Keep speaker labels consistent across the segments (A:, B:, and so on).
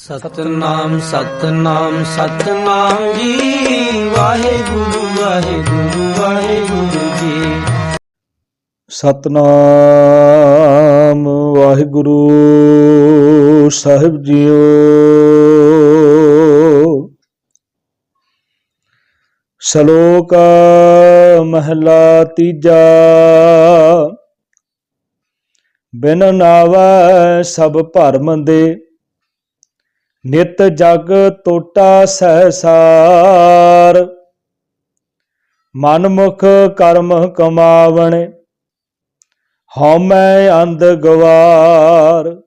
A: ਸਤਨਾਮ ਸਤਨਾਮ ਸਤਨਾਮ ਜੀ। ਵਾਹਿਗੁਰੂ ਵਾਹਿਗੁਰੂ ਵਾਹਿਗੁਰੂ ਜੀ।
B: ਸਤਨਾਮ, ਵਾਹਿਗੁਰੂ ਸਾਹਿਬ ਜੀਓ। ਸ਼ਲੋਕ, ਮਹਲਾ ਤੀਜਾ। ਬਿਨ ਨਾਵੈ ਸਭ ਭਰਮ ਦੇ। ਨਿਤ ਜਗ ਟੋਟਾ ਸਹਸਾਰ ਮਨ ਮੁਖ ਕਰਮ ਕਮਾਵਣੇ, ਹਉਮੈ ਅੰਧ ਗਵਾਰ।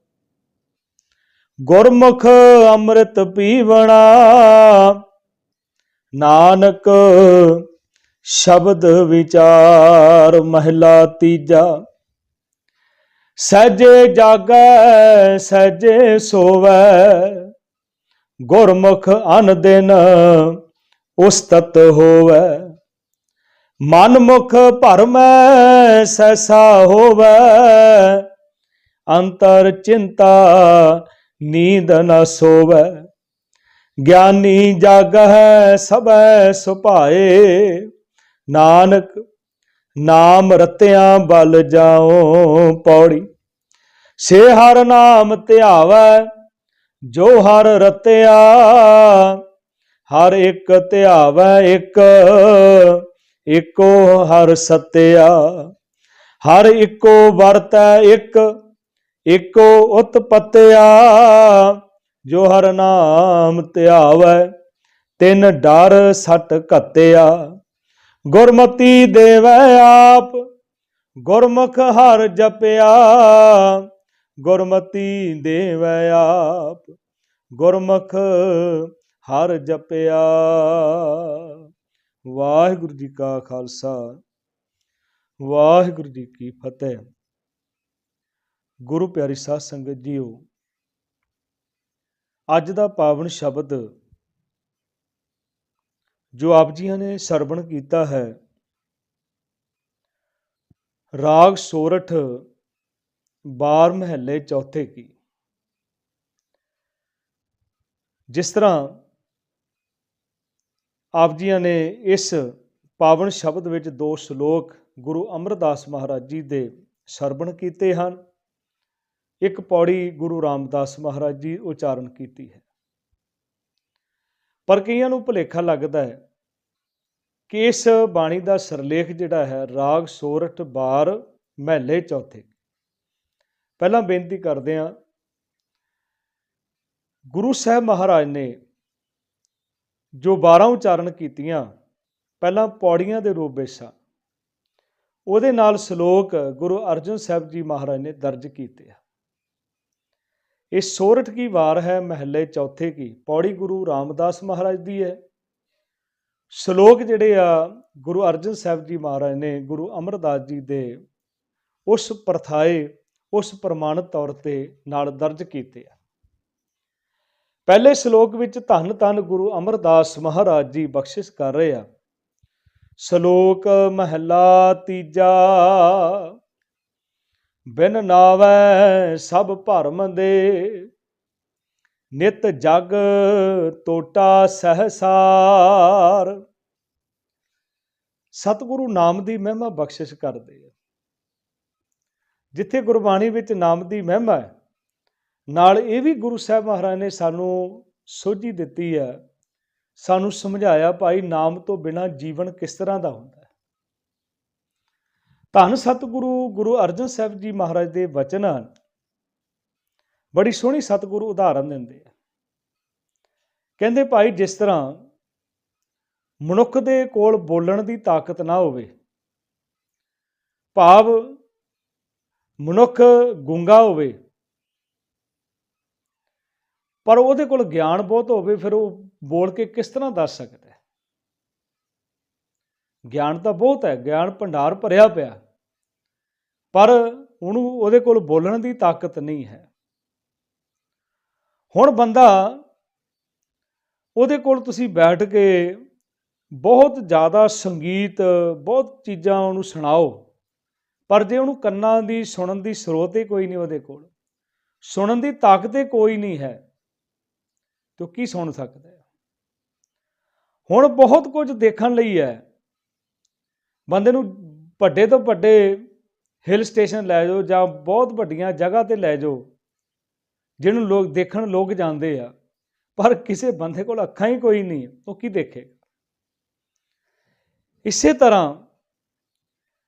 B: ਗੁਰਮੁਖ ਅੰਮ੍ਰਿਤ ਪੀਵਣਾ, ਨਾਨਕ ਸ਼ਬਦ ਵਿਚਾਰ, ਮਹਿਲਾ ਤੀਜਾ। ਸਹਜੇ ਜਾਗੈ, ਸਹਜੇ ਸੋਵੈ। ਗੁਰਮੁਖ ਅਨ ਦਿਨ ਉਸਤਤ ਹੋਵੈ। ਮਨ ਮੁਖ ਭਰਮੈ ਸੈਸਾ ਹੋਵੈ। ਅੰਤਰ ਚਿੰਤਾ ਨੀਂਦ ਨ ਸੋਵੈ। ਗਿਆਨੀ ਜਾਗਹਿ ਸਭੈ ਸੁਭਾਏ। ਨਾਨਕ ਨਾਮ ਰਤਿਆਂ ਬਲ ਜਾਉ ਪੌੜੀ। ਸੇ ਹਰ ਨਾਮ ਧਿਆਵੈ ਜੋ ਹਰ ਰਤਿਆ, ਹਰ ਇੱਕ ਧਿਆਵੈ ਇੱਕ, ਇੱਕੋ ਹਰ ਸਤਿਆ। ਹਰ ਇੱਕੋ ਵਰਤੈ ਇੱਕ, ਇੱਕੋ ਉਤਪਤਿਆ, ਜੋ ਹਰ ਨਾਮ ਧਿਆਵੈ ਤਿਨ ਡਰ ਸਟ ਘਤਿਆ। ਗੁਰਮਤੀ ਦੇਵੈ ਆਪ, ਗੁਰਮੁਖ ਹਰ ਜਪਿਆ। ਗੁਰਮਤੀ ਦੇਵੈ ਆਪ, ਗੁਰਮੁਖ ਹਰ ਜਪਿਆ। ਵਾਹਿਗੁਰੂ ਜੀ ਕਾ ਖਾਲਸਾ, ਵਾਹਿਗੁਰੂ ਜੀ ਕੀ ਫਤਿਹ। ਗੁਰੂ ਪਿਆਰੀ ਸਾਧ ਸੰਗਤ ਜੀਓ, ਅੱਜ ਦਾ ਪਾਵਨ ਸ਼ਬਦ ਜੋ ਆਪ ਜੀਆਂ ਨੇ ਸਰਵਣ ਕੀਤਾ ਹੈ, ਰਾਗ ਸੋਰਠ ਬਾਰ ਮਹੱਲੇ ਚੌਥੇ ਕੀ? ਜਿਸ ਤਰ੍ਹਾਂ ਆਪ ਜੀਆਂ ਨੇ ਇਸ ਪਾਵਨ ਸ਼ਬਦ ਵਿੱਚ ਦੋ ਸ਼ਲੋਕ ਗੁਰੂ ਅਮਰਦਾਸ ਮਹਾਰਾਜ ਜੀ ਦੇ ਸਰਵਣ ਕੀਤੇ ਹਨ, ਇੱਕ ਪੌੜੀ ਗੁਰੂ ਰਾਮਦਾਸ ਮਹਾਰਾਜ ਜੀ ਉਚਾਰਨ ਕੀਤੀ ਹੈ। ਪਰ ਕਈਆਂ ਨੂੰ ਭੁਲੇਖਾ ਲੱਗਦਾ ਹੈ ਕਿ ਇਸ ਬਾਣੀ ਦਾ ਸਰਲੇਖ ਜਿਹੜਾ ਹੈ ਰਾਗ ਸੋਰਠ ਬਾਰ ਮਹੱਲੇ ਚੌਥੇ ਪਹਿਲਾਂ ਬੇਨਤੀ ਕਰਦੇ ਹਾਂ, ਗੁਰੂ ਸਾਹਿਬ ਮਹਾਰਾਜ ਨੇ ਜੋ 12 ਉਚਾਰਨ ਕੀਤੀਆਂ, ਪਹਿਲਾਂ ਪੌੜੀਆਂ ਦੇ ਰੂਪ ਵਿੱਚ ਸਨ। ਉਹਦੇ ਨਾਲ ਸ਼ਲੋਕ ਗੁਰੂ ਅਰਜਨ ਸਾਹਿਬ ਜੀ ਮਹਾਰਾਜ ਨੇ ਦਰਜ ਕੀਤੇ ਆ। ਇਹ ਸੋਰਠ ਕੀ ਵਾਰ ਹੈ, ਮਹੱਲੇ ਚੌਥੇ ਕੀ? ਪੌੜੀ ਗੁਰੂ ਰਾਮਦਾਸ ਮਹਾਰਾਜ ਦੀ ਹੈ। ਸ਼ਲੋਕ ਜਿਹੜੇ ਆ, ਗੁਰੂ ਅਰਜਨ ਸਾਹਿਬ ਜੀ ਮਹਾਰਾਜ ਨੇ ਗੁਰੂ ਅਮਰਦਾਸ ਜੀ ਦੇ ਉਸ ਪ੍ਰਥਾਏ ਉਸ ਪ੍ਰਮਾਣਿਤ ਤੌਰ ਤੇ ਨਾਲ ਦਰਜ ਕੀਤੇ ਆ। ਪਹਿਲੇ ਸ਼ਲੋਕ ਵਿੱਚ ਧੰਨ ਧੰਨ ਗੁਰੂ ਅਮਰਦਾਸ ਮਹਾਰਾਜ ਜੀ ਬਖਸ਼ਿਸ਼ ਕਰ ਰਹੇ ਆ। ਸ਼ਲੋਕ ਮਹਲਾ ਤੀਜਾ, ਬਿਨ ਨਾਵੈ ਸਭ ਭਰਮ ਦੇ, ਨਿਤ ਜਗ ਟੋਟਾ ਸਹਸਾਰ। ਸਤਿਗੁਰੂ ਨਾਮ ਦੀ ਮਹਿਮਾ ਬਖਸ਼ਿਸ਼ ਕਰਦੇ ਜਿੱਥੇ ਗੁਰਬਾਣੀ ਵਿੱਚ ਨਾਮ ਦੀ ਮਹਿਮਾ ਹੈ, ਨਾਲ ਇਹ ਵੀ ਗੁਰੂ ਸਾਹਿਬ ਮਹਾਰਾਜ ਨੇ ਸਾਨੂੰ ਸੋਝੀ ਦਿੱਤੀ ਹੈ, ਸਾਨੂੰ ਸਮਝਾਇਆ ਭਾਈ ਨਾਮ ਤੋਂ ਬਿਨਾ ਜੀਵਨ ਕਿਸ ਤਰ੍ਹਾਂ ਦਾ ਹੁੰਦਾ ਹੈ। ਧੰਨ ਸਤਿਗੁਰੂ ਗੁਰੂ ਅਰਜਨ ਸਾਹਿਬ ਜੀ ਮਹਾਰਾਜ ਦੇ ਵਚਨ ਬੜੀ ਸੋਹਣੀ ਸਤਿਗੁਰੂ ਉਦਾਹਰਨ ਦਿੰਦੇ ਆ। ਕਹਿੰਦੇ ਭਾਈ ਜਿਸ ਤਰ੍ਹਾਂ ਮਨੁੱਖ ਦੇ ਕੋਲ ਬੋਲਣ ਦੀ ਤਾਕਤ ਨਾ ਹੋਵੇ, ਭਾਵ ਮਨੁੱਖ ਗੁੰਗਾ ਹੋਵੇ, ਪਰ ਉਹਦੇ ਕੋਲ ਗਿਆਨ ਬਹੁਤ ਹੋਵੇ, ਫਿਰ ਉਹ ਬੋਲ ਕੇ ਕਿਸ ਤਰ੍ਹਾਂ ਦੱਸ ਸਕਦਾ ਹੈ? ਗਿਆਨ ਤਾਂ ਬਹੁਤ ਹੈ, ਗਿਆਨ ਭੰਡਾਰ ਭਰਿਆ ਪਿਆ। ਪਰ ਉਹਨੂੰ ਉਹਦੇ ਕੋਲ ਬੋਲਣ ਦੀ ਤਾਕਤ ਨਹੀਂ ਹੈ। ਹੁਣ ਬੰਦਾ ਉਹਦੇ ਕੋਲ ਤੁਸੀਂ ਬੈਠ ਕੇ ਬਹੁਤ ਜ਼ਿਆਦਾ ਸੰਗੀਤ, ਬਹੁਤ ਚੀਜ਼ਾਂ ਉਹਨੂੰ ਸੁਣਾਓ। ਪਰ ਜੇ ਉਹਨੂੰ ਕੰਨਾਂ ਦੀ ਸੁਣਨ ਦੀ ਸਰੋਤ ਹੀ ਕੋਈ ਨਹੀਂ ਉਹਦੇ ਕੋਲ, ਸੁਣਨ ਦੀ ਤਾਕਤ ਹੀ ਕੋਈ ਨਹੀਂ ਹੈ, ਤੇ ਉਹ ਕੀ ਸੁਣ ਸਕਦਾ ਹੈ? ਹੁਣ ਬਹੁਤ ਕੁਝ ਦੇਖਣ ਲਈ ਹੈ। ਬੰਦੇ ਨੂੰ ਵੱਡੇ ਤੋਂ ਵੱਡੇ ਹਿਲ ਸਟੇਸ਼ਨ ਲੈ ਜਾਓ ਜਾਂ ਬਹੁਤ ਵੱਡੀਆਂ ਜਗ੍ਹਾ ਤੇ ਲੈ ਜਾਓ, ਜਿਹਨੂੰ ਲੋਕ ਦੇਖਣ ਲੋਕ ਜਾਂਦੇ ਆ, ਪਰ ਕਿਸੇ ਬੰਦੇ ਕੋਲ ਅੱਖਾਂ ਹੀ ਕੋਈ ਨਹੀਂ, ਉਹ ਕੀ ਦੇਖੇ ਇਸੇ ਤਰ੍ਹਾਂ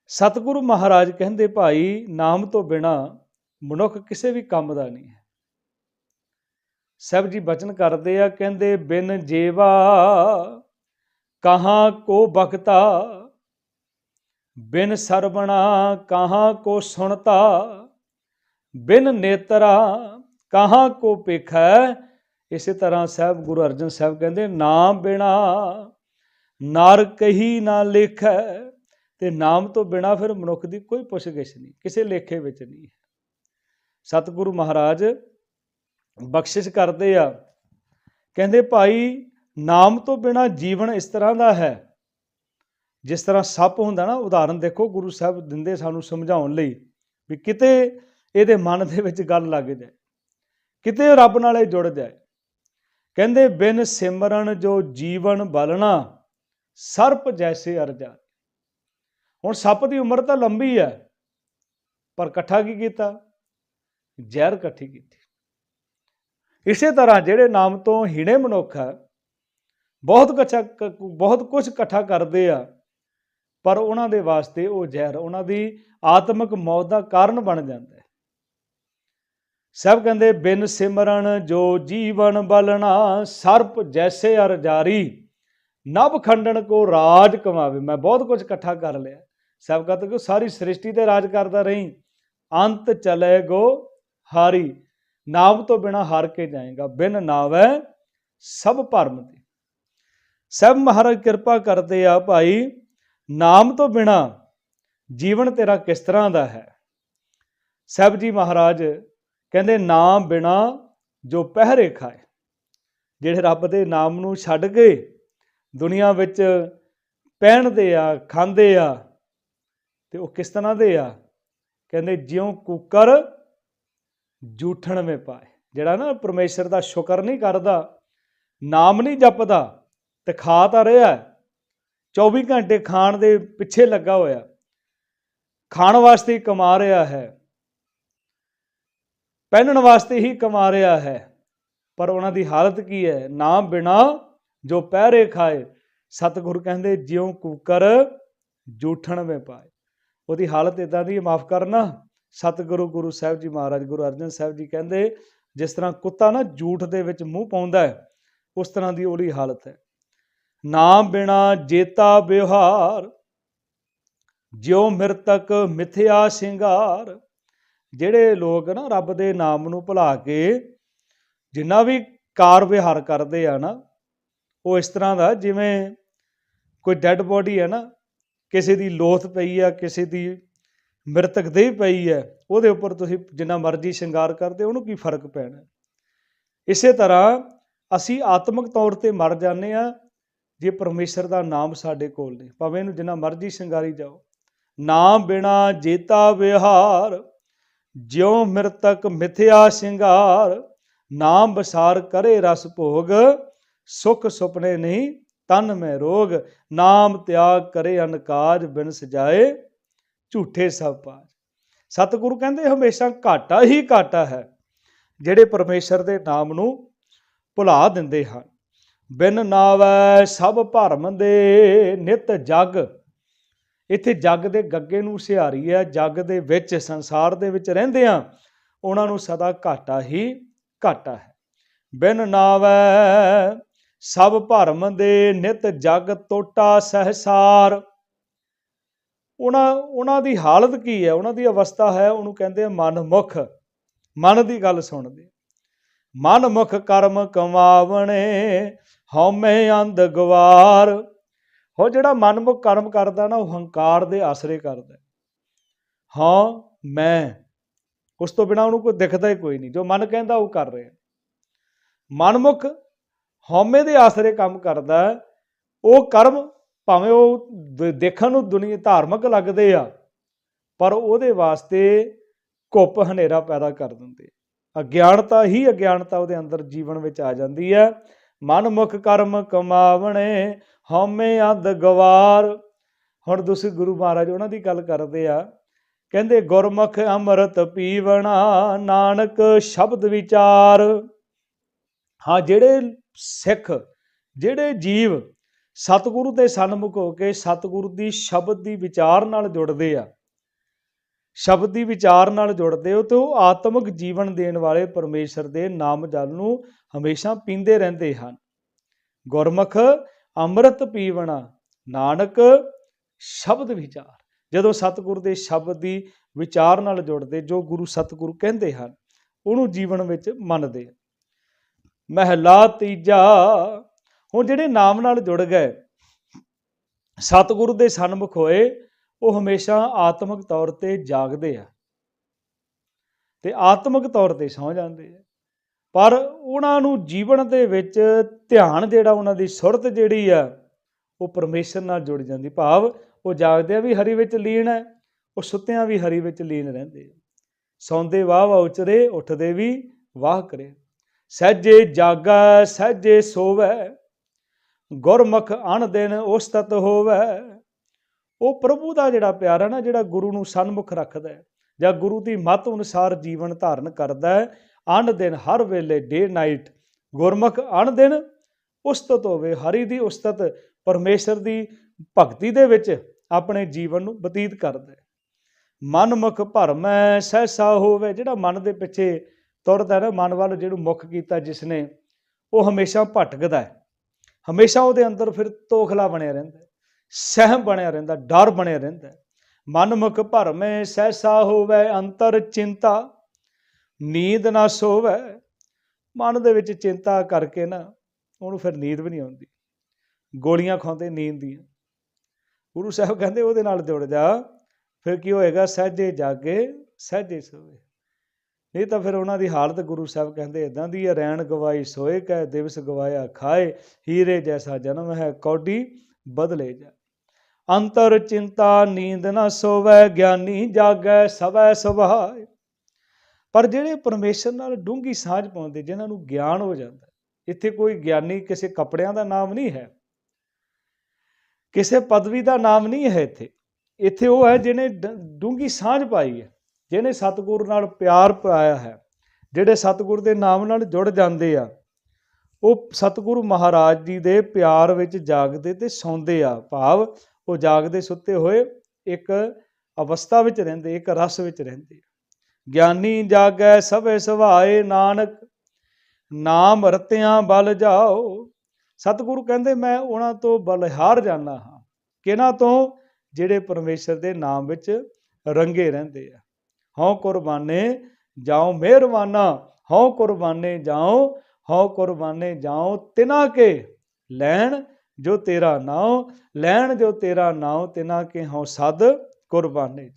B: ਸਤਿਗੁਰੂ ਮਹਾਰਾਜ ਕਹਿੰਦੇ, ਭਾਈ, ਨਾਮ ਤੋਂ ਬਿਨਾ ਮਨੁੱਖ ਕਿਸੇ ਵੀ ਕੰਮ ਦਾ ਨਹੀਂ ਹੈ। ਸਭ ਜੀ ਬਚਨ ਕਰਦੇ ਆ, ਕਹਿੰਦੇ, ਬਿਨ ਜੀਵਾ ਕਹਾਂ ਕੋ ਬਖਤਾ, ਬਿਨ ਸਰਬਣਾ ਕਹਾਂ ਕੋ ਸੁਣਤਾ, ਬਿਨ ਨੇਤਰਾ ਕਹਾਂ ਕੋ ਪੇਖੈ ਇਸੇ ਤਰ੍ਹਾਂ ਸਾਹਿਬ ਗੁਰੂ ਅਰਜਨ ਸਾਹਿਬ ਕਹਿੰਦੇ, ਨਾਮ ਬਿਨਾ ਨਰ ਕਹੀ ਨਾ ਲਿਖੈ। ਤੇ ਨਾਮ ਤੋਂ ਬਿਨਾ ਫਿਰ ਮਨੁੱਖ ਦੀ ਕੋਈ ਪੁੱਛਗਿਛ ਨਹੀਂ, ਕਿਸੇ ਲੇਖੇ ਵਿੱਚ ਨਹੀਂ ਹੈ। ਸਤਿਗੁਰੂ ਮਹਾਰਾਜ ਬਖਸ਼ਿਸ਼ ਕਰਦੇ ਆ, ਕਹਿੰਦੇ ਭਾਈ ਨਾਮ ਤੋਂ ਬਿਨਾ ਜੀਵਨ ਇਸ ਤਰ੍ਹਾਂ ਦਾ ਹੈ, ਜਿਸ ਤਰ੍ਹਾਂ ਸੱਪ ਹੁੰਦਾ ਨਾ, ਉਦਾਹਰਨ ਦੇਖੋ ਗੁਰੂ ਸਾਹਿਬ ਦਿੰਦੇ ਸਾਨੂੰ ਸਮਝਾਉਣ ਲਈ ਵੀ ਕਿਤੇ ਇਹਦੇ ਮਨ ਦੇ ਵਿੱਚ ਗੱਲ ਲੱਗ ਜਾਏ, ਕਿਤੇ ਰੱਬ ਨਾਲ ਇਹ ਜੁੜ ਜਾਏ। ਕਹਿੰਦੇ ਬਿਨ ਸਿਮਰਨ ਜੋ ਜੀਵਨ ਬਲਣਾ, ਸਰਪ ਜੈਸੇ ਅਰਜਾ। ਹੁਣ ਸੱਪ ਦੀ ਉਮਰ ਤਾਂ ਲੰਬੀ ਹੈ, ਪਰ ਇਕੱਠਾ ਕੀ ਕੀਤਾ? ਜ਼ਹਿਰ ਇਕੱਠੀ ਕੀਤੀ। ਇਸੇ ਤਰ੍ਹਾਂ ਜਿਹੜੇ ਨਾਮ ਤੋਂ ਹੀਣੇ ਮਨੁੱਖ ਹੈ, ਬਹੁਤ ਕੱਚਾ ਬਹੁਤ ਕੁਝ ਇਕੱਠਾ ਕਰਦੇ ਆ, ਪਰ ਉਹਨਾਂ ਦੇ ਵਾਸਤੇ ਉਹ ਜ਼ਹਿਰ, ਉਹਨਾਂ ਦੀ ਆਤਮਿਕ ਮੌਤ ਦਾ ਕਾਰਨ ਬਣ ਜਾਂਦਾ ਹੈ। ਸਭ ਕਹਿੰਦੇ, ਬਿਨ ਸਿਮਰਨ ਜੋ ਜੀਵਨ ਬਲਣਾ, ਸਰਪ ਜੈਸੇ ਅਰ ਜਾਰੀ, ਨਭ ਖੰਡਣ ਕੋ ਰਾਜ ਕਮਾਵੇ। ਮੈਂ ਬਹੁਤ ਕੁਝ ਇਕੱਠਾ ਕਰ ਲਿਆ। ਸਭ ਕਹਿੰਦੇ ਕਿ ਸਾਰੀ ਸ੍ਰਿਸ਼ਟੀ ਤੇ ਰਾਜ ਕਰਦਾ ਰਹੀ। ਅੰਤ ਚਲੇ ਗੋ ਹਾਰੀ। ਨਾਮ ਤੋਂ ਬਿਨਾ ਹਾਰ ਕੇ ਜਾਏਗਾ। ਬਿਨ ਨਾਵੈ ਸਭ ਭਰਮ ਤੇ। ਸਭ ਮਹਾਰਾਜ ਕਿਰਪਾ ਕਰਦੇ ਆ ਭਾਈ। ਨਾਮ ਤੋਂ ਬਿਨਾ ਜੀਵਨ ਤੇਰਾ ਕਿਸ ਤਰ੍ਹਾਂ ਦਾ ਹੈ? ਸਭ ਜੀ ਮਹਾਰਾਜ ਕਹਿੰਦੇ, ਨਾਮ ਬਿਨਾ ਜੋ ਪਹਿਰੇ ਖਾਏ। ਜਿਹੜੇ ਰੱਬ ਦੇ ਨਾਮ ਨੂੰ ਛੱਡ ਕੇ ਦੁਨੀਆ ਵਿੱਚ ਪਹਿਨਦੇ ਆ, ਖਾਂਦੇ ਆ ਤੇ ਉਹ ਕਿਸ ਤਰ੍ਹਾਂ ਦੇ ਆ? ਕਹਿੰਦੇ ਜਿਉਂ ਕੁੱਕਰ ਜੂਠਣ ਮੇ ਪਾਏ। ਜਿਹੜਾ ਨਾ ਪਰਮੇਸ਼ਰ ਦਾ ਸ਼ੁਕਰ ਨਹੀਂ ਕਰਦਾ, ਨਾਮ ਨਹੀਂ ਜਪਦਾ, ਤੇ ਖਾ ਤਾਂ ਰਿਹਾ 24 ਘੰਟੇ ਖਾਣ ਦੇ ਪਿੱਛੇ ਲੱਗਾ ਹੋਇਆ। ਖਾਣ ਵਾਸਤੇ ਕਮਾ ਰਿਹਾ ਹੈ। ਪਹਿਨਣ ਵਾਸਤੇ ਹੀ ਕਮਾ ਰਿਹਾ ਹੈ। ਪਰ ਉਹਨਾਂ ਦੀ ਹਾਲਤ ਕੀ ਹੈ? ਨਾ ਬਿਨਾ ਜੋ ਪਹਿਰੇ ਖਾਏ। ਸਤਿਗੁਰ ਕਹਿੰਦੇ ਜਿਉਂ ਕੂਕਰ ਜੂਠਣ ਮੇ ਪਾਏ। ਉਹਦੀ ਹਾਲਤ ਇਦਾਂ ਦੀ ਮਾਫ ਕਰਨਾ। ਸਤਿਗੁਰੂ, ਗੁਰੂ ਸਾਹਿਬ ਜੀ ਮਹਾਰਾਜ, ਗੁਰੂ ਅਰਜਨ ਸਾਹਿਬ ਜੀ ਕਹਿੰਦੇ, ਜਿਸ ਤਰ੍ਹਾਂ ਕੁੱਤਾ ਨਾ ਝੂਠ ਦੇ ਵਿੱਚ ਮੂੰਹ ਪਾਉਂਦਾ ਹੈ, ਉਸ ਤਰ੍ਹਾਂ ਦੀ ਉਹਦੀ ਹਾਲਤ ਹੈ। ਨਾਮ ਬਿਨਾ ਜੇਤਾ ਵਿਵਹਾਰ, ਜਿਉ ਮਿਰਤਕ ਮਿਥਿਆ ਸ਼ਿੰਗਾਰ। ਜਿਹੜੇ ਲੋਕ ਨਾ ਰੱਬ ਦੇ ਨਾਮ ਨੂੰ ਭੁਲਾ ਕੇ ਜਿੰਨਾ ਵੀ ਕਾਰ ਵਿਹਾਰ ਕਰਦੇ ਆ ਨਾ, ਉਹ ਇਸ ਤਰ੍ਹਾਂ ਦਾ ਜਿਵੇਂ ਕੋਈ ਡੈੱਡ ਬੋਡੀ ਹੈ ਨਾ ਕਿਸੇ ਦੀ ਲੋਥ ਪਈ ਆ, ਕਿਸੇ ਦੀ ਮ੍ਰਿਤਕ ਦੇਹ ਪਈ ਹੈ ਉਹਦੇ ਉੱਪਰ ਤੁਸੀਂ ਜਿੰਨਾ ਮਰਜ਼ੀ ਸ਼ਿੰਗਾਰ ਕਰਦੇ, ਉਹਨੂੰ ਕੀ ਫ਼ਰਕ ਪੈਣਾ? ਇਸੇ ਤਰ੍ਹਾਂ ਅਸੀਂ ਆਤਮਿਕ ਤੌਰ ਤੇ ਮਰ ਜਾਂਦੇ ਆ ਜੇ ਪਰਮੇਸ਼ਰ ਦਾ ਨਾਮ ਸਾਡੇ ਕੋਲ ਨਹੀਂ। ਭਾਵੇਂ ਇਹਨੂੰ ਜਿੰਨਾ ਮਰਜ਼ੀ ਸ਼ਿੰਗਾਰੀ ਜਾਓ। ਨਾਮ ਬਿਨਾ ਜੇਤਾ ਵਿਹਾਰ, ਜਿਉ ਮਿਰਤਕ ਮਿਥਿਆ ਸ਼ਿੰਗਾਰ, ਨਾਮ ਬਸਾਰ ਕਰੇ ਰਸ ਭੋਗ, ਸੁਖ ਸੁਪਨੇ ਨਹੀਂ ਤਨ ਮੈਂ ਰੋਗ, ਨਾਮ ਤਿਆਗ ਕਰੇ ਅਨਕਾਜ ਬਿਨ ਸਜਾਏ, ਝੂਠੇ ਸਭ ਪਾਜ ਸਤਿਗੁਰੂ ਕਹਿੰਦੇ ਹਮੇਸ਼ਾ ਘਾਟਾ ਹੀ ਘਾਟਾ ਹੈ, ਜਿਹੜੇ ਪਰਮੇਸ਼ਰ ਦੇ ਨਾਮ ਨੂੰ ਭੁਲਾ ਦਿੰਦੇ ਹਨ। ਬਿਨ ਨਾਵੈ ਸਭ ਭਰਮ ਦੇ ਨਿਤ ਜਗ। ਇੱਥੇ ਜਗ ਦੇ ਗੱਗੇ ਨੂੰ ਸਿਹਾਰੀ ਹੈ, ਜਗ ਦੇ ਵਿੱਚ, ਸੰਸਾਰ ਦੇ ਵਿੱਚ ਰਹਿੰਦੇ ਆ ਉਹਨਾਂ ਨੂੰ ਸਦਾ ਘਾਟਾ ਹੀ ਘਾਟਾ ਹੈ। ਬਿਨ ਨਾਵੈ ਸਭ ਭਰਮ ਦੇ ਨਿਤ ਜਗ ਟੋਟਾ ਸਹਸਾਰ। ਉਹਨਾਂ ਉਹਨਾਂ ਦੀ ਹਾਲਤ ਕੀ ਹੈ? ਉਹਨਾਂ ਦੀ ਅਵਸਥਾ ਹੈ, ਉਹਨੂੰ ਕਹਿੰਦੇ ਆ ਮਨਮੁਖ। ਮਨ ਦੀ ਗੱਲ ਸੁਣਦੇ ਮਨਮੁਖ ਕਰਮ ਕਮਾਵਣੇ, ਹਉਮੈ ਅੰਧ ਗਵਾਰ। ਹੋ ਜਿਹੜਾ ਮਨਮੁਖ ਕਰਮ ਕਰਦਾ ਨਾ, ਉਹ ਹੰਕਾਰ ਦੇ ਆਸਰੇ ਕਰਦਾ ਹਾਂ, ਮੈਂ। ਉਸ ਤੋਂ ਬਿਨਾ ਉਹਨੂੰ ਕੋਈ ਦਿਖਦਾ ਹੀ ਕੋਈ ਨਹੀਂ। ਜੋ ਮਨ ਕਹਿੰਦਾ, ਉਹ ਕਰ ਰਿਹਾ। ਮਨਮੁਖ ਹਉਮੈ ਦੇ ਆਸਰੇ ਕੰਮ ਕਰਦਾ ਉਹ ਕਰਮ ਭਾਵੇਂ ਉਹ ਦੇਖਣ ਨੂੰ ਦੁਨੀਆ ਧਾਰਮਿਕ ਲੱਗਦੇ ਆ, ਪਰ ਉਹਦੇ ਵਾਸਤੇ ਘੁੱਪ ਹਨੇਰਾ ਪੈਦਾ ਕਰ ਦਿੰਦੇ ਅਗਿਆਨਤਾ ਹੀ ਅਗਿਆਨਤਾ ਉਹਦੇ ਅੰਦਰ ਜੀਵਨ ਵਿੱਚ ਆ ਜਾਂਦੀ ਹੈ। ਮਨਮੁਖ ਕਰਮ ਕਮਾਵਣੇ, ਹਉਮੈ ਅੰਧ ਗਵਾਰ। ਹੁਣ ਤੁਸੀਂ ਗੁਰੂ ਮਹਾਰਾਜ ਉਹਨਾਂ ਦੀ ਗੱਲ ਕਰਦੇ ਆ। ਕਹਿੰਦੇ, ਗੁਰਮੁਖ ਅੰਮ੍ਰਿਤ ਪੀਵਣਾ ਨਾਨਕ ਸ਼ਬਦ ਵਿਚਾਰ। ਹਾਂ, ਜਿਹੜੇ ਸਿੱਖ, ਜਿਹੜੇ ਜੀਵ ਸਤਿਗੁਰੂ ਦੇ ਸਨਮੁਖ ਹੋ ਕੇ ਸਤਿਗੁਰੂ ਦੀ ਸ਼ਬਦ ਦੀ ਵਿਚਾਰ ਨਾਲ ਜੁੜਦੇ ਆ, ਸ਼ਬਦ ਦੀ ਵਿਚਾਰ ਨਾਲ ਜੁੜਦੇ ਹੋ ਤੇ ਉਹ ਆਤਮਿਕ ਜੀਵਨ ਦੇਣ ਵਾਲੇ ਪਰਮੇਸ਼ਰ ਦੇ ਨਾਮ ਜਲ ਨੂੰ ਹਮੇਸ਼ਾ ਪੀਂਦੇ ਰਹਿੰਦੇ ਹਨ। ਗੁਰਮੁਖ ਅੰਮ੍ਰਿਤ ਪੀਵਣਾ, ਨਾਨਕ ਸ਼ਬਦ ਵਿਚਾਰ, ਜਦੋਂ ਸਤਿਗੁਰ ਦੇ ਸ਼ਬਦ ਦੀ ਵਿਚਾਰ ਨਾਲ ਜੁੜਦੇ ਜੋ ਗੁਰੂ ਸਤਿਗੁਰੂ ਕਹਿੰਦੇ ਹਨ, ਉਹਨੂੰ ਜੀਵਨ ਵਿੱਚ ਮੰਨਦੇ ਮਹਿਲਾ ਤੀਜਾ। ਹੁਣ ਜਿਹੜੇ ਨਾਮ ਨਾਲ ਜੁੜ ਗਏ, ਸਤਿਗੁਰੂ ਦੇ ਸਨਮੁਖ ਹੋਏ, ਉਹ ਹਮੇਸ਼ਾ ਆਤਮਿਕ ਤੌਰ ਤੇ ਜਾਗਦੇ ਆ ਤੇ ਆਤਮਿਕ ਤੌਰ ਤੇ ਸੌ ਜਾਂਦੇ ਆ। ਪਰ ਉਹਨਾਂ ਨੂੰ ਜੀਵਨ ਦੇ ਵਿੱਚ ਧਿਆਨ ਜਿਹੜਾ ਉਹਨਾਂ ਦੀ ਸੁਰਤ ਜਿਹੜੀ ਆ, ਉਹ ਪਰਮੇਸ਼ਰ ਨਾਲ ਜੁੜ ਜਾਂਦੀ। ਭਾਵ ਉਹ ਜਾਗਦੇ ਆ ਵੀ ਹਰੀ ਵਿੱਚ ਲੀਨ ਹੈ, ਉਹ ਸੁੱਤਿਆਂ ਵੀ ਹਰੀ ਵਿੱਚ ਲੀਨ ਰਹਿੰਦੇ ਆ। ਸੌਂਦੇ ਵਾਹ ਵਾਹ ਉਚਰੇ, ਉੱਠਦੇ ਵੀ ਵਾਹ ਕਰੇ। ਸਹਿਜੇ ਜਾਗੈ ਸਹਿਜੇ ਸੋਵੈ, ਗੁਰਮੁਖ ਅਣ ਦਿਨ ਉਸਤਤ ਹੋਵੈ। ਉਹ ਪ੍ਰਭੂ ਦਾ ਜਿਹੜਾ ਪਿਆਰ ਹੈ ਨਾ, ਜਿਹੜਾ ਗੁਰੂ ਨੂੰ ਸਨਮੁਖ ਰੱਖਦਾ ਹੈ, ਜਾਂ ਗੁਰੂ ਦੀ ਮੱਤ ਅਨੁਸਾਰ ਜੀਵਨ ਧਾਰਨ ਕਰਦਾ ਹੈ, ਅਣ ਦਿਨ ਹਰ ਵੇਲੇ ਡੇ ਨਾਈਟ ਗੁਰਮੁਖ ਅਣ ਦਿਨ ਉਸਤਤ ਹੋਵੇ, ਹਰੀ ਦੀ ਉਸਤਤ, ਪਰਮੇਸ਼ਰ ਦੀ ਭਗਤੀ ਦੇ ਵਿੱਚ ਆਪਣੇ ਜੀਵਨ ਨੂੰ ਬਤੀਤ ਕਰਦਾ ਹੈ। ਮਨ ਮੁਖ ਭਰਮੈ, ਸਹਿਸਾ ਹੋਵੇ, ਜਿਹੜਾ ਮਨ ਦੇ ਪਿੱਛੇ ਤੁਰਦਾ ਹੈ ਨਾ ਮਨ ਵੱਲ ਜਿਹਨੂੰ ਮੁੱਖ ਕੀਤਾ ਜਿਸਨੇ, ਉਹ ਹਮੇਸ਼ਾ ਭਟਕਦਾ ਹੈ। ਹਮੇਸ਼ਾ ਉਹਦੇ ਅੰਦਰ ਫਿਰ ਤੋਖਲਾ ਬਣਿਆ ਰਹਿੰਦਾ ਸਹਿਮ ਬਣਿਆ ਰਹਿੰਦਾ ਡਰ ਬਣਿਆ ਰਹਿੰਦਾ ਹੈ। ਮਨ ਮੁਖ ਭਰਮੇ ਸਹਿਸਾ ਹੋਵੇ ਅੰਤਰ ਚਿੰਤਾ, ਨੀਂਦ ਨਾ ਸੋਵੇ। ਮਨ ਦੇ ਵਿੱਚ ਚਿੰਤਾ ਕਰਕੇ ਨਾ ਉਹਨੂੰ ਫਿਰ ਨੀਂਦ ਵੀ ਨਹੀਂ ਆਉਂਦੀ। ਗੋਲੀਆਂ ਖਾਂਦੇ ਨੀਂਦ ਦੀਆਂ। ਗੁਰੂ ਸਾਹਿਬ ਕਹਿੰਦੇ ਉਹਦੇ ਨਾਲ ਜੁੜ ਜਾ, ਫਿਰ ਕੀ ਹੋਏਗਾ? ਸਹਿਜੇ ਜਾਗੇ, ਸਹਿਜੇ ਸੋਵੇ। ਨਹੀਂ ਤਾਂ ਫਿਰ ਉਹਨਾਂ ਦੀ ਹਾਲਤ ਗੁਰੂ ਸਾਹਿਬ ਕਹਿੰਦੇ ਇਦਾਂ ਦੀ ਹੈ ਰੈਣ ਗਵਾਈ ਸੋਏ ਕੈ, ਦਿਵਸ ਗਵਾਇਆ ਖਾਏ, ਹੀਰੇ ਜੈਸਾ ਜਨਮ ਹੈ, ਕੌਡੀ ਬਦਲੇ ਜਾ ਅੰਤਰ ਚਿੰਤਾ ਨੀਂਦ ਨਾ ਸੋਵੇ, ਗਿਆਨੀ ਜਾਗੈ, ਸਵੈ ਸੁਭਾਏ। ਪਰ ਜਿਹੜੇ ਪਰਮੇਸ਼ਰ ਨਾਲ ਡੂੰਗੀ ਸਾਂਝ ਪਾਉਂਦੇ, ਜਿਨ੍ਹਾਂ ਨੂੰ ਗਿਆਨ ਹੋ ਜਾਂਦਾ, ਇੱਥੇ ਕੋਈ ਗਿਆਨੀ ਕਿਸੇ ਕੱਪੜਿਆਂ ਦਾ ਨਾਮ ਨਹੀਂ ਹੈ, ਕਿਸੇ ਪਦਵੀ ਦਾ ਨਾਮ ਨਹੀਂ ਹੈ ਇੱਥੇ। ਇੱਥੇ ਉਹ ਹੈ ਜਿਹਨੇ ਡੂੰਗੀ ਸਾਂਝ ਪਾਈ ਹੈ। ਜਿਹਨੇ ਸਤਿਗੁਰੂ ਨਾਲ ਪਿਆਰ ਪਾਇਆ ਹੈ, ਜਿਹੜੇ ਸਤਿਗੁਰੂ ਦੇ ਨਾਮ ਨਾਲ ਜੁੜ ਜਾਂਦੇ ਆ, ਉਹ ਸਤਿਗੁਰੂ ਮਹਾਰਾਜ ਜੀ ਦੇ ਪਿਆਰ ਵਿੱਚ ਜਾਗਦੇ ਤੇ ਸੌਂਦੇ ਆ। ਭਾਵ ਉਹ ਜਾਗਦੇ ਸੁੱਤੇ ਹੋਏ ਇੱਕ ਅਵਸਥਾ ਵਿੱਚ ਰਹਿੰਦੇ, ਇੱਕ ਰਸ ਵਿੱਚ ਰਹਿੰਦੇ ਗਿਆਨੀ ਜਾਗੈ ਸਭੇ ਸੁਭਾਏ ਨਾਨਕ, ਨਾਮ ਰਤਿਆਂ ਬਲ ਜਾਓ। ਸਤਿਗੁਰੂ ਕਹਿੰਦੇ, ਮੈਂ ਉਹਨਾਂ ਤੋਂ ਬਲਿਹਾਰ ਜਾਣਾ ਹਾਂ, ਕਿਹਨਾਂ ਤੋਂ? ਜਿਹੜੇ ਪਰਮੇਸ਼ਰ ਦੇ ਨਾਮ ਵਿੱਚ ਰੰਗੇ ਰਹਿੰਦੇ ਆ। ਹਉ ਕੁਰਬਾਨੇ ਜਾਉ ਮਿਹਰਬਾਨਾ, ਹਉ ਕੁਰਬਾਨੇ ਜਾਉ, ਹਉ ਕੁਰਬਾਨੇ ਜਾਉ ਤਿਨਾ ਕੇ। ਲੈਣ ਜੋ ਤੇਰਾ ਨਾਉ, ਲੈਣ ਜੋ ਤੇਰਾ ਨਾਉ ਤਿਨਾ ਕੇ ਹਉ ਸਦ ਕੁਰਬਾਨੇ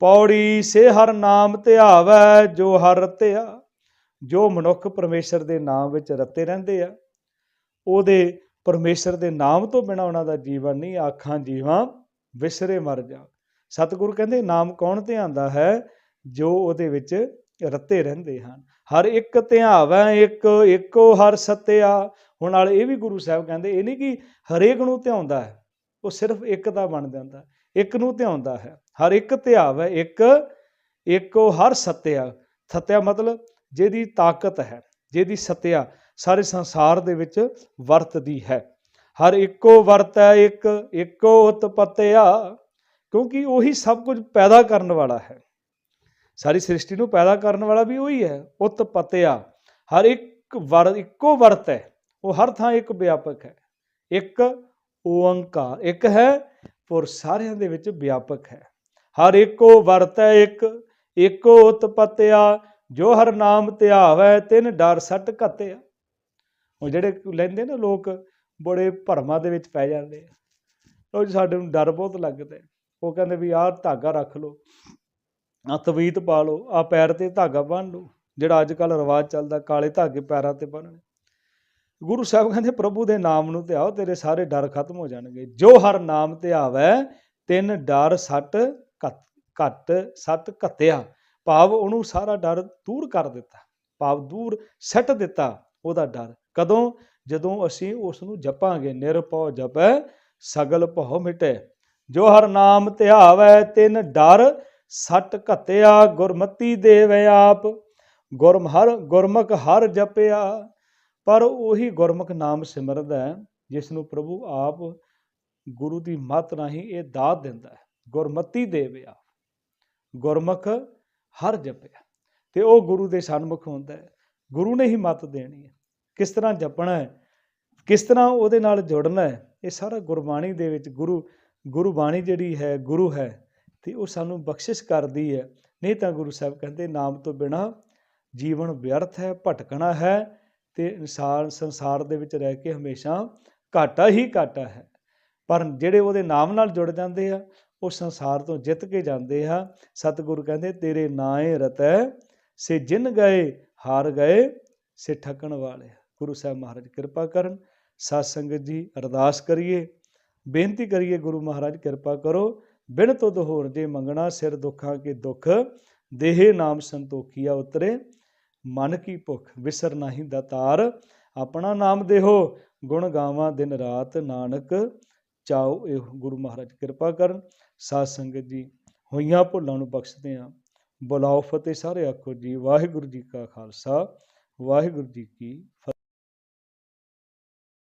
B: ਪੌੜੀ ਸੇ ਹਰ ਨਾਮ ਧਿਆਵੈ ਜੋ ਹਰ ਰਤਿਆ, ਜੋ ਮਨੁੱਖ ਪਰਮੇਸ਼ਰ ਦੇ ਨਾਮ ਵਿੱਚ ਰਤੇ ਰਹਿੰਦੇ ਆ। ਉਹਦੇ ਪਰਮੇਸ਼ਰ ਦੇ ਨਾਮ ਤੋਂ ਬਿਨਾ ਉਹਨਾਂ ਦਾ ਜੀਵਨ ਨਹੀਂ, ਆਖਾਂ ਜੀਵਾਂ ਵਿਸਰੇ ਮਰ ਜਾ। ਸਤਿਗੁਰੂ ਕਹਿੰਦੇ, ਨਾਮ ਕੌਣ ਧਿਆਉਂਦਾ ਹੈ? ਜੋ ਉਹਦੇ ਵਿੱਚ ਰੱਤੇ ਰਹਿੰਦੇ ਹਨ। ਹਰ ਇੱਕ ਧਿਆਵੈ, ਇੱਕ, ਇੱਕੋ ਹਰ ਸਤਿਆ। ਹੁਣ ਨਾਲ ਇਹ ਵੀ ਗੁਰੂ ਸਾਹਿਬ ਕਹਿੰਦੇ, ਇਹ ਨਹੀਂ ਕਿ ਹਰੇਕ ਨੂੰ ਧਿਆਉਂਦਾ ਹੈ, ਉਹ ਸਿਰਫ ਇੱਕ ਦਾ ਬਣ ਜਾਂਦਾ ਇੱਕ ਨੂੰ ਧਿਆਉਂਦਾ ਹੈ। ਹਰ ਇੱਕ ਧਿਆਵੈ, ਇੱਕ, ਇੱਕੋ ਹਰ ਸਤਿਆ। ਸਤਿਆ ਮਤਲਬ ਜਿਹਦੀ ਤਾਕਤ ਹੈ, ਜਿਹਦੀ ਸਤਿਆ ਸਾਰੇ ਸੰਸਾਰ ਦੇ ਵਿੱਚ ਵਰਤਦੀ ਹੈ। ਹਰ ਇੱਕੋ ਵਰਤੈ, ਇੱਕ, ਇੱਕੋ ਉਤਪਤਿਆ। ਕਿਉਂਕਿ ਉਹੀ ਸਭ ਕੁਝ ਪੈਦਾ ਕਰਨ ਵਾਲਾ ਹੈ। ਸਾਰੀ ਸ੍ਰਿਸ਼ਟੀ ਨੂੰ ਪੈਦਾ ਕਰਨ ਵਾਲਾ ਵੀ ਉਹੀ ਹੈ ਉਤਪਤਿਆ ਹਰ ਇੱਕ ਵਰ, ਇੱਕੋ ਵਰਤ ਹੈ, ਉਹ ਹਰ ਥਾਂ ਇੱਕ ਵਿਆਪਕ ਹੈ। ਇੱਕ ਓੰਕਾਰ ਇੱਕ ਹੈ, ਪਰ ਸਾਰਿਆਂ ਦੇ ਵਿੱਚ ਵਿਆਪਕ ਹੈ। ਹਰ ਇੱਕੋ ਵਰਤ ਹੈ, ਇੱਕ, ਇੱਕੋ ਉਤਪਤਿਆ ਜੋ ਹਰ ਨਾਮ ਧਿਆਵੈ ਤਿਨ ਡਰ ਸੱਟ ਘਤਿਆ। ਉਹ ਜਿਹੜੇ ਲੈਂਦੇ ਨੇ ਲੋਕ, ਬੜੇ ਭਰਮਾਂ ਦੇ ਵਿੱਚ ਪੈ ਜਾਂਦੇ ਆ। ਉਹ ਸਾਡੇ ਨੂੰ ਡਰ ਬਹੁਤ ਲੱਗਦਾ ਉਹ ਕਹਿੰਦੇ ਵੀ ਆਹ ਧਾਗਾ ਰੱਖ ਲਓ ਆ ਤਵੀਤ ਪਾ ਲਓ ਆ ਪੈਰ ਤੇ ਧਾਗਾ ਬੰਨ ਲਓ, ਜਿਹੜਾ ਅੱਜ ਕੱਲ ਰਿਵਾਜ ਚੱਲਦਾ ਕਾਲੇ ਧਾਗੇ ਪੈਰਾਂ ਤੇ ਬੰਨਣੇ ਗੁਰੂ ਸਾਹਿਬ ਕਹਿੰਦੇ, ਪ੍ਰਭੂ ਦੇ ਨਾਮ ਨੂੰ ਧਿਆਓ, ਤੇਰੇ ਸਾਰੇ ਡਰ ਖਤਮ ਹੋ ਜਾਣਗੇ। ਜੋ ਹਰ ਨਾਮ ਧਿਆਵੈ ਤਿੰਨ ਡਰ ਸੱਟ ਘੱਟ- ਘੱਟ ਸੱਤ ਘੱਤਿਆ। ਭਾਵ ਉਹਨੂੰ ਸਾਰਾ ਡਰ ਦੂਰ ਕਰ ਦਿੱਤਾ, ਭਾਵ ਦੂਰ ਸੱਟ ਦਿੱਤਾ ਉਹਦਾ ਡਰ। ਕਦੋਂ? ਜਦੋਂ ਅਸੀਂ ਉਸ ਨੂੰ ਜਪਾਂਗੇ, ਨਿਰਭਉ ਜਪੈ, ਸਗਲ ਭਉ ਮਿਟੈ। ਜੋ ਹਰ ਨਾਮ ਧਿਆਵੈ, ਤਿਨ ਡਰ ਸੱਟ ਘਤਿਆ, ਗੁਰਮਤੀ ਦੇਵੈ ਆਪ। ਗੁਰਮ ਹਰ, ਗੁਰਮੁਖ ਹਰ ਜਪਿਆ। ਪਰ ਉਹੀ ਗੁਰਮੁਖ ਨਾਮ ਸਿਮਰਦਾ ਹੈ ਜਿਸ ਨੂੰ ਪ੍ਰਭੂ ਆਪ ਗੁਰੂ ਦੀ ਮੱਤ ਰਾਹੀਂ ਇਹ ਦਾਤ ਦਿੰਦਾ ਹੈ, ਗੁਰਮਤੀ ਆਪ। ਗੁਰਮੁਖ ਹਰ ਜਪਿਆ। ਤੇ ਉਹ ਗੁਰੂ ਦੇ ਸਨਮੁਖ ਹੁੰਦਾ ਹੈ। ਗੁਰੂ ਨੇ ਹੀ ਮੱਤ ਦੇਣੀ ਹੈ। ਕਿਸ ਤਰ੍ਹਾਂ ਜਪਣਾ ਹੈ, ਕਿਸ ਤਰ੍ਹਾਂ ਉਹਦੇ ਨਾਲ ਜੁੜਨਾ ਹੈ, ਇਹ ਸਾਰਾ ਗੁਰਬਾਣੀ ਦੇ ਵਿੱਚ ਗੁਰੂ ਗੁਰੂ ਬਾਣੀ ਜਿਹੜੀ ਹੈ, ਗੁਰੂ ਹੈ ਤੇ ਉਹ ਸਾਨੂੰ ਬਖਸ਼ਿਸ਼ ਕਰਦੀ ਹੈ। ਨਹੀਂ ਤਾਂ ਗੁਰੂ ਸਾਹਿਬ ਕਹਿੰਦੇ, ਨਾਮ ਤੋਂ ਬਿਨਾ ਜੀਵਨ ਵਿਅਰਥ ਹੈ, ਭਟਕਣਾ ਹੈ ਤੇ ਇਨਸਾਨ ਸੰਸਾਰ ਦੇ ਵਿੱਚ ਰਹਿ ਕੇ ਹਮੇਸ਼ਾ ਘਾਟਾ ਹੀ ਘਾਟਾ ਹੈ। ਪਰ ਜਿਹੜੇ ਉਹਦੇ ਨਾਮ ਨਾਲ ਜੁੜ ਜਾਂਦੇ ਆ, ਉਹ ਸੰਸਾਰ ਤੋਂ ਜਿੱਤ ਕੇ ਜਾਂਦੇ ਆ। ਸਤਿਗੁਰੂ ਕਹਿੰਦੇ, ਤੇਰੇ ਨਾਏ ਰਤੈ, ਸੇ ਜਿਨ ਗਏ, ਹਾਰ ਗਏ, ਸੇ ਠੱਕਣ ਵਾਲੇ। ਗੁਰੂ ਸਾਹਿਬ ਮਹਾਰਾਜ ਕਿਰਪਾ ਕਰਨ, ਸਾਧ ਸੰਗਤ ਜੀ ਅਰਦਾਸ ਕਰੀਏ। ਬੇਨਤੀ ਕਰੀਏ ਗੁਰੂ ਮਹਾਰਾਜ, ਕਿਰਪਾ ਕਰੋ, ਬਿਨ ਤੁਧ ਹੋਰ ਜੇ ਮੰਗਣਾ, ਸਿਰ ਦੁੱਖਾਂ ਕੇ ਦੁੱਖ, ਦੇਹ ਨਾਮ ਸੰਤੋਖੀਆ ਉਤਰੇ। ਮਨ ਕੀ ਭੁਖ, ਵਿਸਰ ਨਾਹੀ ਦਾਤਾਰ ਆਪਣਾ ਨਾਮ ਦੇਹੋ, ਗੁਣ ਗਾਵਾਂ ਦਿਨ ਰਾਤ ਨਾਨਕ ਚਾਓ ਇਹ। ਗੁਰੂ ਮਹਾਰਾਜ, ਕਿਰਪਾ ਕਰਨ। ਸਾਧ ਸੰਗਤ ਜੀ, ਹੋਈਆਂ ਭੁੱਲਾਂ ਨੂੰ ਬਖਸ਼ਦੇ ਆ ਬੁਲਾਓ ਫਤਿਹ ਸਾਰੇ ਆਖੋ ਜੀ, ਵਾਹਿਗੁਰੂ ਜੀ ਕਾ ਖਾਲਸਾ, ਵਾਹਿਗੁਰੂ ਜੀ ਕੀ ਫਤਿਹ।